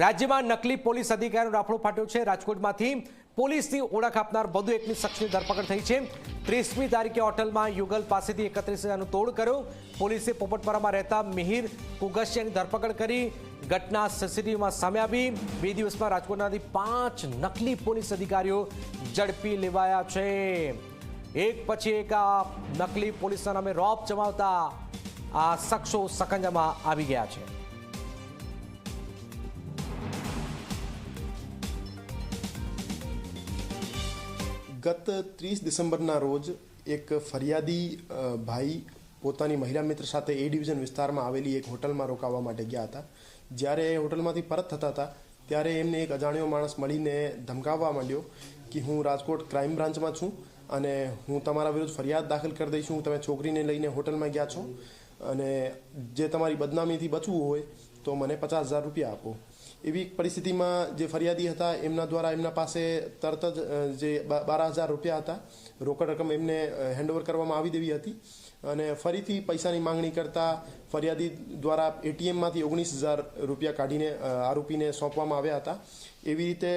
રાજ્યમાં નકલી પોલીસ અધિકારીનો રાફડો ફાટ્યો છે. રાજકોટમાંથી પોલીસની ઓળખ આપનાર વધુ એકની શખ્સની ધરપકડ થઈ છે. ત્રીસમી તારીખે હોટલમાં યુગલ પાસેથી એકત્રીસ હજારનું તોડ કર્યો. પોલીસે પોપટપરામાં રહેતા મિહિર કુગસિયાની ધરપકડ કરી. ઘટના સીસીટીવીમાં સામે આવી. બે દિવસમાં રાજકોટમાંથી પાંચ નકલી પોલીસ અધિકારીઓ ઝડપી લેવાયા છે. એક પછી એક આ નકલી પોલીસના નામે રોપ જમાવતા આ શખ્સો સકંજામાં આવી ગયા છે. ગત ત્રીસ ડિસેમ્બરના રોજ એક ફરિયાદી ભાઈ પોતાની મહિલા મિત્ર સાથે એ ડિવિઝન વિસ્તારમાં આવેલી એક હોટલમાં રોકાવા માટે ગયા હતા. જ્યારે એ હોટલમાંથી પરત થતા હતા, ત્યારે એમને એક અજાણ્યો માણસ મળીને ધમકાવવા માંડ્યો કે હું રાજકોટ ક્રાઇમ બ્રાન્ચમાં છું અને હું તમારા વિરુદ્ધ ફરિયાદ દાખલ કરી દઈશ તમે છોકરીને લઈને હોટલમાં ગયા છો અને જે તમારી બદનામીથી બચવું હોય તો મને પચાસ હજાર રૂપિયા આપો. એવી પરિસ્થિતિમાં જે ફરિયાદી હતા, એમના દ્વારા એમના પાસે તરત જ જે બાર હજાર રૂપિયા હતા, રોકડ રકમ એમને હેન્ડઓવર કરવામાં આવી દેવી હતી અને ફરીથી પૈસાની માંગણી કરતા ફરિયાદી દ્વારા એટીએમમાંથી ઓગણીસ હજાર રૂપિયા કાઢીને આરોપીને સોંપવામાં આવ્યા હતા. એવી રીતે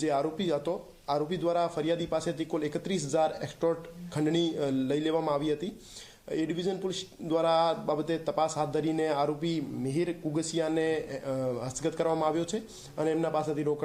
જે આરોપી હતો, આરોપી દ્વારા ફરિયાદી પાસેથી કુલ એકત્રીસ હજાર એક્સટોર્ટ ખંડણી લઈ લેવામાં આવી હતી. એ ડિવિઝન પોલીસ દ્વારા બાબતે તપાસ હાથ ધરીને આરોપી મિહિર કુગસિયાને હસ્તગત કરવામાં આવ્યો છે અને એમના પાસેથી રોકડ